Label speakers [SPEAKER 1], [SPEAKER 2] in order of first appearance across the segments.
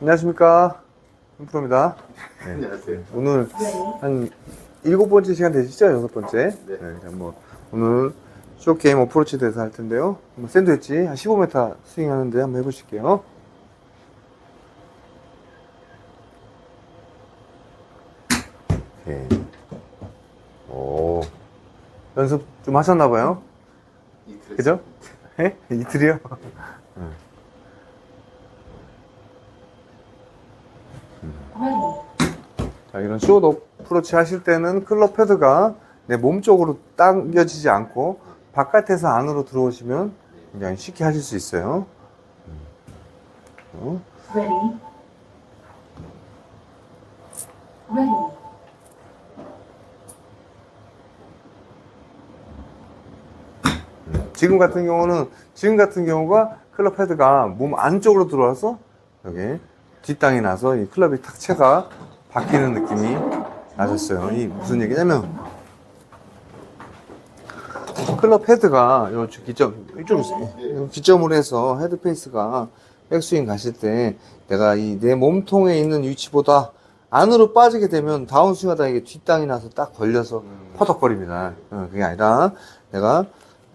[SPEAKER 1] 안녕하십니까. 프로입니다. 네.
[SPEAKER 2] 안녕하세요.
[SPEAKER 1] 오늘 한 일곱 번째 시간 되시죠? 여섯 번째.
[SPEAKER 2] 네.
[SPEAKER 1] 자, 뭐 오늘 쇼게임 어프로치 대해서 할 텐데요. 한번 샌드위치 한 15m 스윙 하는데 한번 해보실게요. 오케이. 오. 연습 좀 하셨나봐요. 그죠? 예? 이틀이요? 응. 자, 이런 숏 어프로치 하실 때는 클럽 패드가 내 몸 쪽으로 당겨지지 않고 바깥에서 안으로 들어오시면 굉장히 쉽게 하실 수 있어요. 음. 어? 지금 같은 경우는 지금 같은 경우가 클럽 헤드가 몸 안쪽으로 들어와서 여기 뒷땅이 나서 이 클럽이 탁체가 바뀌는 느낌이 나셨어요. 이 무슨 얘기냐면 클럽 헤드가 요 기점 이쪽. 기점으로 해서 헤드 페이스가 백스윙 가실 때 내가 이 내 몸통에 있는 위치보다 안으로 빠지게 되면 다운스윙 하다 이게 뒷땅이 나서 딱 걸려서 퍼덕거립니다. 어, 그게 아니라 내가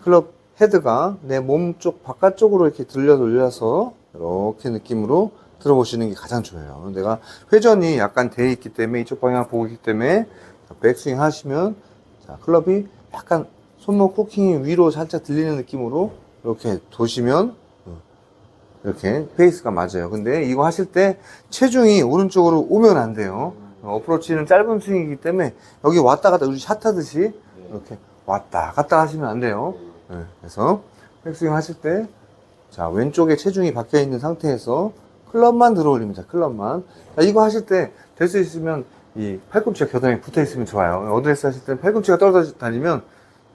[SPEAKER 1] 클럽 헤드가 내 몸 쪽 바깥쪽으로 이렇게 들려 돌려서 이렇게 느낌으로 들어보시는 게 가장 좋아요. 내가 회전이 약간 돼 있기 때문에 이쪽 방향 보고 있기 때문에 백스윙 하시면 자, 클럽이 약간 손목 코킹이 위로 살짝 들리는 느낌으로 이렇게 도시면 어, 이렇게 페이스가 맞아요. 근데 이거 하실 때 체중이 오른쪽으로 오면 안 돼요. 어, 어프로치는 짧은 스윙이기 때문에 여기 왔다 갔다 우리 샷 하듯이 이렇게 왔다 갔다 하시면 안 돼요. 네, 그래서 백스윙 하실 때, 자, 왼쪽에 체중이 박혀 있는 상태에서 클럽만 들어 올립니다. 클럽만. 자, 이거 하실 때, 될 수 있으면 이 팔꿈치가 겨드랑이 붙어 있으면 좋아요. 어드레스 하실 때 팔꿈치가 떨어져 다니면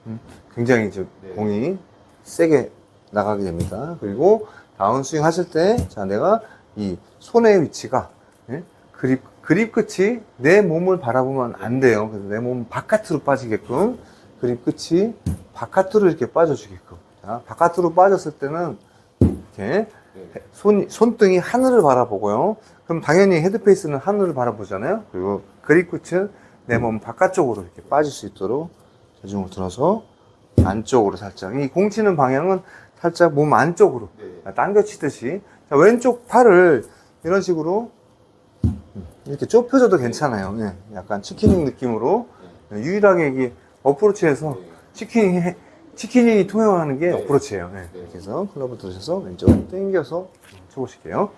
[SPEAKER 1] 음, 굉장히 이제
[SPEAKER 2] 네.
[SPEAKER 1] 공이 세게 나가게 됩니다. 그리고 다운스윙 하실 때, 자, 내가 이 손의 위치가, 예? 그립, 그립 끝이 내 몸을 바라보면 안 돼요. 그래서 내 몸 바깥으로 빠지게끔 그립 끝이 바깥으로 이렇게 빠져주게끔. 자, 바깥으로 빠졌을 때는 이렇게
[SPEAKER 2] 네.
[SPEAKER 1] 손, 손등이 하늘을 바라보고요. 그럼 당연히 헤드페이스는 하늘을 바라보잖아요. 그리고 그립 끝은 내 몸 바깥쪽으로 이렇게 빠질 수 있도록 체중을 들어서 안쪽으로 살짝. 이 공 치는 방향은 살짝 몸 안쪽으로
[SPEAKER 2] 네.
[SPEAKER 1] 당겨 치듯이. 자, 왼쪽 팔을 이런 식으로 이렇게 좁혀줘도 괜찮아요. 네, 약간 치킨닝 느낌으로. 네, 유일하게 이게 어프로치에서
[SPEAKER 2] 네.
[SPEAKER 1] 치킨이, 치킨이 통용하는 게
[SPEAKER 2] 네.
[SPEAKER 1] 어프로치예요. 네.
[SPEAKER 2] 네.
[SPEAKER 1] 이렇게 해서 클럽을 들으셔서 왼쪽 당겨서 쳐보실게요.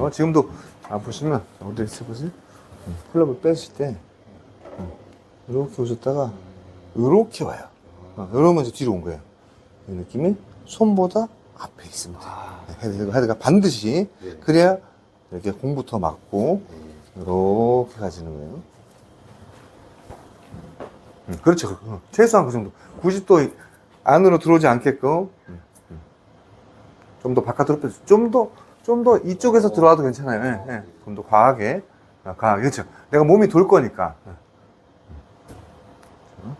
[SPEAKER 1] 어, 지금도 아 보시면 어디 있어 보세요. 음, 클럽을 빼실 때 음, 이렇게 오셨다가 이렇게 와요. 어, 이러면서 뒤로 온 거예요. 이 느낌이 손보다 앞에 있습니다.
[SPEAKER 2] 아.
[SPEAKER 1] 네, 헤드, 헤드가 반드시
[SPEAKER 2] 네.
[SPEAKER 1] 그래야 이렇게 공부터 맞고
[SPEAKER 2] 네.
[SPEAKER 1] 이렇게 가지는 거예요. 음, 그렇죠. 어, 최소한 그 정도. 굳이 또 안으로 들어오지 않게끔 좀더 바깥으로 빼. 좀더 좀 더 이쪽에서 들어와도 괜찮아요. 예, 예. 좀 더 과하게. 아, 과하게. 그렇죠. 내가 몸이 돌 거니까. 예. 그렇죠.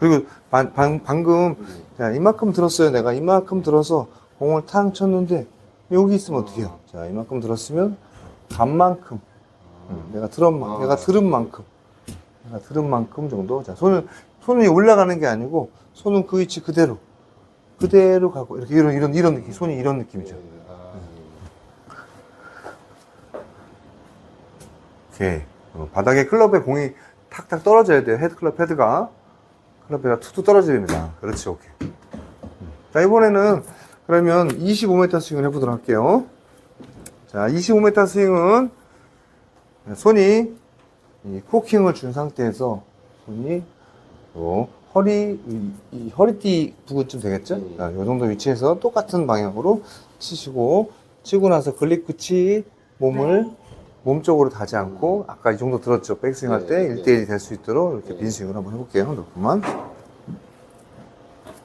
[SPEAKER 1] 그리고 방, 방, 방금
[SPEAKER 2] 네.
[SPEAKER 1] 자, 이만큼 들었어요. 내가 이만큼 들어서 공을 탕 쳤는데 여기 있으면 어떻게 해요? 자, 이만큼 들었으면 간만큼. 음, 내가 들은, 만-
[SPEAKER 2] 아.
[SPEAKER 1] 내가 들은 만큼. 내가 들은 만큼 정도. 자, 손을, 손이 올라가는 게 아니고 손은 그 위치 그대로. 그대로 가고, 이렇게 이런, 이런, 이런 느낌. 손이 이런 느낌이죠.
[SPEAKER 2] 네. 아,
[SPEAKER 1] 오케이. 어, 바닥에 클럽에 공이 탁탁 떨어져야 돼요. 헤드 클럽 헤드가. 클럽에가 툭툭 떨어져야 됩니다. 그렇지, 오케이. 음. 자, 이번에는 그러면 25m 스윙을 해보도록 할게요. 자, 25m 스윙은 손이 이 코킹을 준 상태에서 손이 요 허리, 이, 이 허리띠 부근쯤 되겠죠?
[SPEAKER 2] 네.
[SPEAKER 1] 자, 요 정도 위치에서 똑같은 방향으로 치시고, 치고 나서 글립 끝이 몸을 몸 쪽으로 닿지 않고 아까 이 정도 들었죠 백스윙 할때
[SPEAKER 2] 네,
[SPEAKER 1] 1대1이 될 수 있도록 이렇게
[SPEAKER 2] 네.
[SPEAKER 1] 빈스윙을 한번 해볼게요 조금만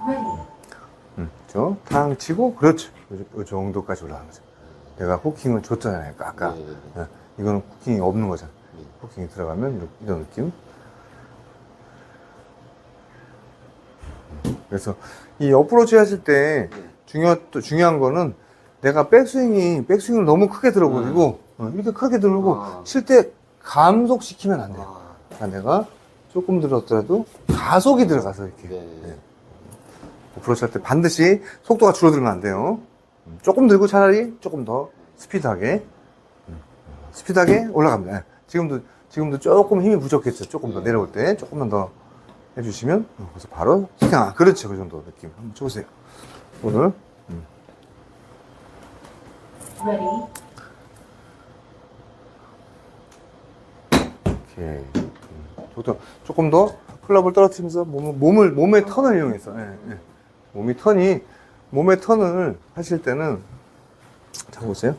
[SPEAKER 3] Ready.
[SPEAKER 1] 음, 그렇죠 탕 치고 그렇죠 요, 요 정도까지 올라가는 거죠 내가 후킹을 줬잖아요 아까
[SPEAKER 2] 네. 네.
[SPEAKER 1] 어, 이거는 후킹이 없는 거잖아
[SPEAKER 2] 네.
[SPEAKER 1] 포킹이 들어가면 이런, 이런 느낌. 그래서 이 어프로치 하실 때 중요, 또 중요한 거는 내가 백스윙이, 백스윙을 너무 크게 들어버리고, 어, 이렇게 크게 들고,
[SPEAKER 2] 아.
[SPEAKER 1] 칠때 감속시키면 안 돼요.
[SPEAKER 2] 아,
[SPEAKER 1] 그러니까 내가 조금 들었더라도 가속이 들어가서 이렇게.
[SPEAKER 2] 네.
[SPEAKER 1] 네. 어프로치 할때 반드시 속도가 줄어들면 안 돼요. 음, 조금 들고 차라리 조금 더 스피드하게, 음, 스피드하게 올라갑니다. 예. 지금도, 지금도 조금 힘이 부족했죠. 조금 더 내려올 때 조금만 더 해주시면, 어, 그래서 바로 스팅, 아, 그렇죠. 그 정도 느낌. 한번 쳐보세요. 오늘.
[SPEAKER 3] Ready.
[SPEAKER 1] 오케이. 음, 조금, 조금 더 클럽을 떨어뜨리면서 몸을, 몸을, 몸의 턴을 이용해서, 예, 예. 몸이 턴이, 몸의 턴을 하실 때는, 자, 보세요.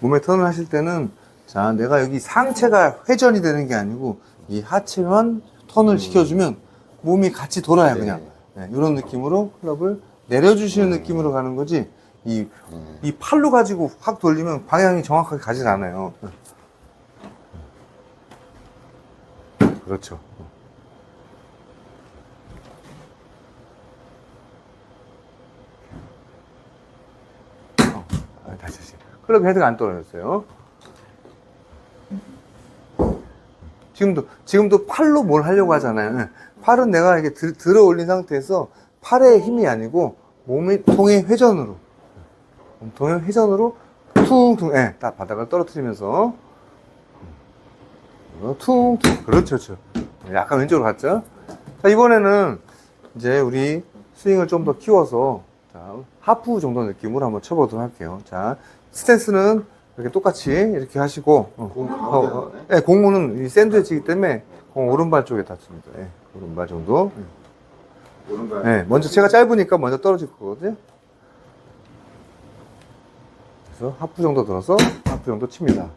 [SPEAKER 1] 몸의 턴을 하실 때는, 자, 내가 여기 상체가 회전이 되는 게 아니고, 이 하체만 턴을 시켜주면 몸이 같이 돌아요,
[SPEAKER 2] 네.
[SPEAKER 1] 그냥. 네, 이런 느낌으로 클럽을 내려주시는 느낌으로 가는 거지, 이,
[SPEAKER 2] 네.
[SPEAKER 1] 이 팔로 가지고 확 돌리면 방향이 정확하게 가진 않아요. 그렇죠. 어, 아, 다시 다시. 클럽 헤드가 안 떨어졌어요. 지금도 지금도 팔로 뭘 하려고 하잖아요. 예. 팔은 내가 이게 들, 들어 올린 상태에서 팔의 힘이 아니고 몸의 통의 회전으로 몸통의 회전으로 퉁퉁 예, 딱 바닥을 떨어뜨리면서 어, 퉁퉁. 그렇죠 그렇죠. 약간 왼쪽으로 갔죠? 자 이번에는 이제 우리 스윙을 좀 더 키워서 자, 하프 정도 느낌으로 한번 쳐보도록 할게요. 자 스탠스는 이렇게 똑같이 이렇게 하시고 어,
[SPEAKER 2] 공
[SPEAKER 1] 어, 어. 예, 공무는 이 샌드위치이기 때문에 공 오른발 쪽에 닿습니다. 예, 오른발 정도.
[SPEAKER 2] 오른발.
[SPEAKER 1] 예, 먼저 제가 짧으니까 먼저 떨어질 거거든요. 그래서 하프 정도 들어서 하프 정도 칩니다.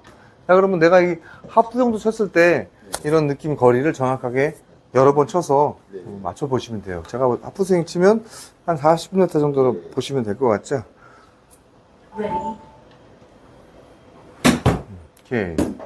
[SPEAKER 1] 자, 그러면 내가 이 하프 정도 쳤을 때 이런 느낌 거리를 정확하게 여러 번 쳐서
[SPEAKER 2] 네.
[SPEAKER 1] 어, 맞춰 보시면 돼요. 제가 하프 스윙 치면 한 40m 정도로
[SPEAKER 2] 네.
[SPEAKER 1] 보시면 될 것 같죠?
[SPEAKER 3] Ready.
[SPEAKER 1] 오케이. 음,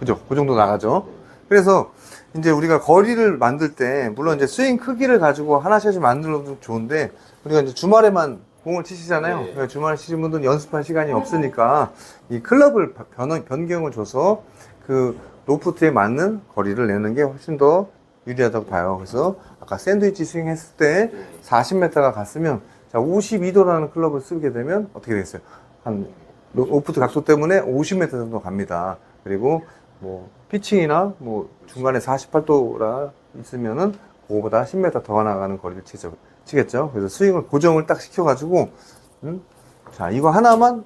[SPEAKER 1] 그죠? 그 정도 나가죠? 그래서 이제 우리가 거리를 만들 때, 물론 이제 스윙 크기를 가지고 하나씩 만들어도 좋은데, 우리가 이제 주말에만 공을 치시잖아요.
[SPEAKER 2] 네.
[SPEAKER 1] 그러니까 주말에 치신 분들은 연습할 시간이 없으니까, 이 클럽을 변, 변경을 줘서 그 로프트에 맞는 거리를 내는 게 훨씬 더 유리하다고 봐요. 그래서 아까 샌드위치 스윙 했을 때
[SPEAKER 2] 네.
[SPEAKER 1] 40m가 갔으면, 자, 52도라는 클럽을 쓰게 되면 어떻게 되겠어요? 한 로- 로프트 각도 때문에 50m 정도 갑니다. 그리고 뭐 피칭이나 뭐 중간에 48도라 있으면은 그거보다 10m 더 나가는 거리를 치죠, 치겠죠. 그래서 스윙을 고정을 딱 시켜가지고 음? 자 이거 하나만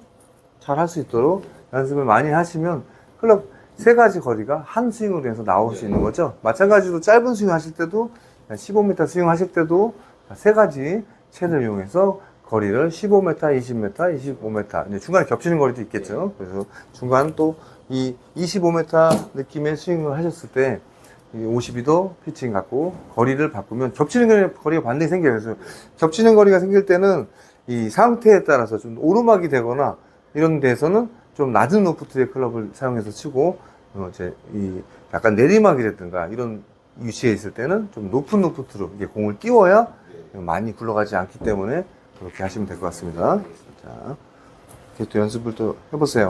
[SPEAKER 1] 잘 할 수 있도록 연습을 많이 하시면 클럽 세 가지 거리가 한 스윙으로 해서 나올 수 있는 거죠. 마찬가지로 짧은 스윙 하실 때도 15m 스윙 하실 때도 세 가지 채를 이용해서 거리를 15m, 20m, 25m 이제 중간에 겹치는 거리도 있겠죠. 그래서 중간 또 이 25m 느낌의 스윙을 하셨을 때 52도 피칭 갖고 거리를 바꾸면 겹치는 거리- 거리가 반드시 생겨요. 그래서 겹치는 거리가 생길 때는 이 상태에 따라서 좀 오르막이 되거나 이런 데서는 좀 낮은 로프트의 클럽을 사용해서 치고 어 이제 이 약간 내리막이라든가 이런 위치에 있을 때는 좀 높은 로프트로 이게 공을 띄워야 많이 굴러가지 않기 때문에 그렇게 하시면 될 것 같습니다. 자, 이렇게 또 연습을 또 해보세요.